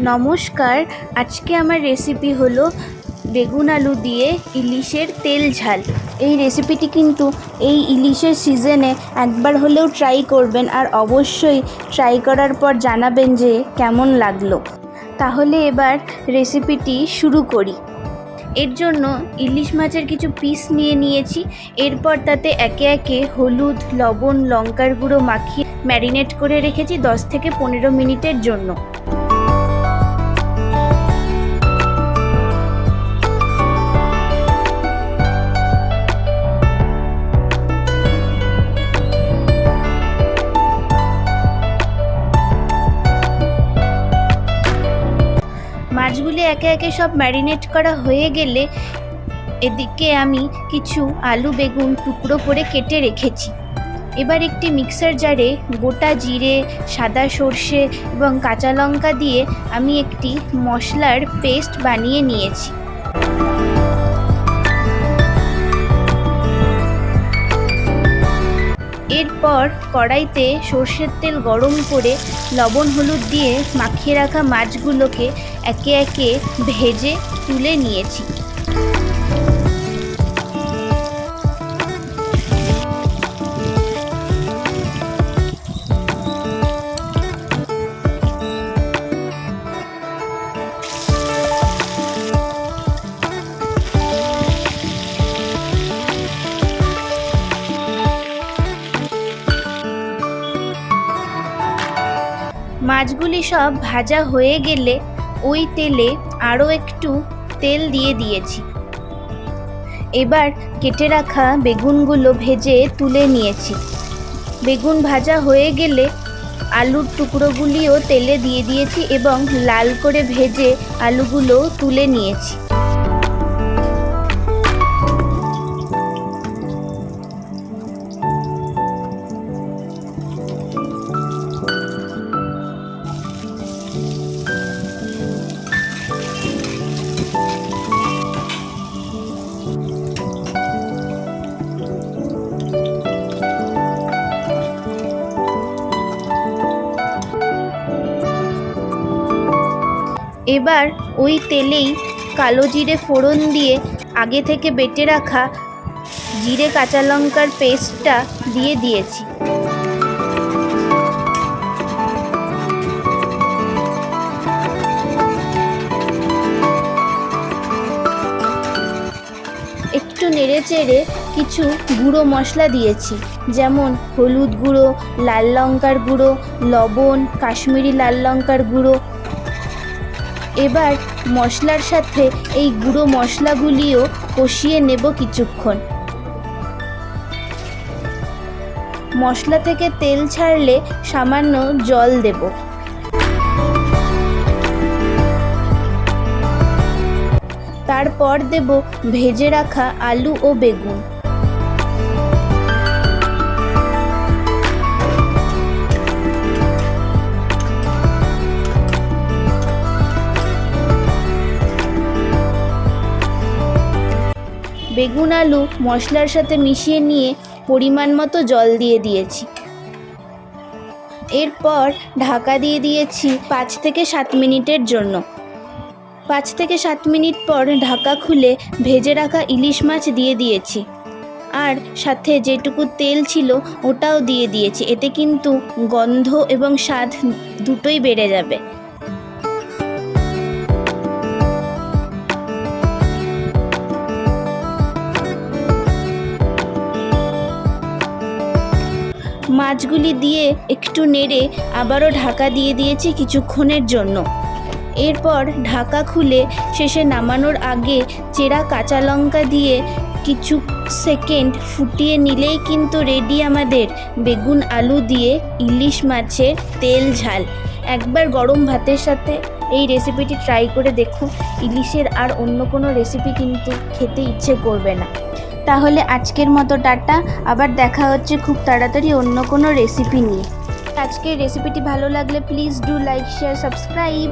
নমস্কার, আজকে আমার রেসিপি হলো বেগুন আলু দিয়ে ইলিশের তেল ঝাল। এই রেসিপিটি কিন্তু এই ইলিশের সিজনে একবার হলেও ট্রাই করবেন আর অবশ্যই ট্রাই করার পর জানাবেন যে কেমন লাগল। তাহলে এবার রেসিপিটি শুরু করি। এর জন্য ইলিশ মাছের কিছু পিস নিয়ে নিয়েছি। এরপর তাতে একে একে হলুদ, লবণ, লঙ্কার গুঁড়ো মাখিয়ে ম্যারিনেট করে রেখেছি দশ থেকে পনেরো মিনিটের জন্য। মাছগুলি একে একে সব ম্যারিনেট করা হয়ে গেলে এদিকে আমি কিছু আলু বেগুন টুকরো করে কেটে রেখেছি। এবার একটি মিক্সার জারে গোটা জিরে, সাদা সর্ষে এবং কাঁচা লঙ্কা দিয়ে আমি একটি মশলার পেস্ট বানিয়ে নিয়েছি। এরপর কড়াইতে সর্ষের তেল গরম করে লবণ হলুদ দিয়ে মাখিয়ে রাখা মাছগুলোকে একে একে ভেজে তুলে নিয়েছি। মাছগুলি সব ভাজা হয়ে গেলে ওই তেলে আরও একটু তেল দিয়ে দিয়েছি। এবার কেটে রাখা বেগুনগুলো ভেজে তুলে নিয়েছি। বেগুন ভাজা হয়ে গেলে আলুর টুকরোগুলিও তেলে দিয়ে দিয়েছি এবং লাল করে ভেজে আলুগুলো তুলে নিয়েছি। এবার ওই তেলেই কালো জিরে ফোড়ন দিয়ে আগে থেকে বেটে রাখা জিরে কাঁচা লঙ্কার পেস্টটা দিয়ে দিয়েছি। একটু নেড়ে চেড়ে কিছু গুঁড়ো মশলা দিয়েছি, যেমন হলুদ গুঁড়ো, লাল লঙ্কার গুঁড়ো, লবণ, কাশ্মীরি লাল লঙ্কার গুঁড়ো এবার মশলার সাথে এই গুঁড়ো মশলাগুলিও কষিয়ে নেব কিছুক্ষণ। মশলা থেকে তেল ছাড়লে সামান্য জল দেব। তারপর দেব ভেজে রাখা আলু ও বেগুন। বেগুন আলু মশলার সাথে মিশিয়ে নিয়ে পরিমাণ মতো জল দিয়ে দিয়েছি। এরপর ঢাকা দিয়ে দিয়েছি পাঁচ থেকে সাত মিনিটের জন্য। পাঁচ থেকে সাত মিনিট পর ঢাকা খুলে ভেজে রাখা ইলিশ মাছ দিয়ে দিয়েছি। আর সাথে যেটুকু তেল ছিল ওটাও দিয়ে দিয়েছি। এতে কিন্তু গন্ধ এবং স্বাদ দুটোই বেড়ে যাবে। মাছগুলি দিয়ে একটু নেড়ে আবারও ঢাকা দিয়ে দিয়েছি কিছুক্ষণের জন্য। এরপর ঢাকা খুলে শেষে নামানোর আগে চেরা কাঁচা লঙ্কা দিয়ে কিছু সেকেন্ড ফুটিয়ে নিলেই কিন্তু রেডি আমাদের বেগুন আলু দিয়ে ইলিশ মাছের তেল ঝাল। একবার গরম ভাতের সাথে এই রেসিপিটি ট্রাই করে দেখুন। ইলিশের আর অন্য কোনো রেসিপি কিন্তু খেতে ইচ্ছে করবে না। তাহলে আজকের মতো টাটা। আবার দেখা হচ্ছে খুব তাড়াতাড়ি অন্য কোনো রেসিপি নিয়ে। আজকের রেসিপিটি ভালো লাগলে please do like share subscribe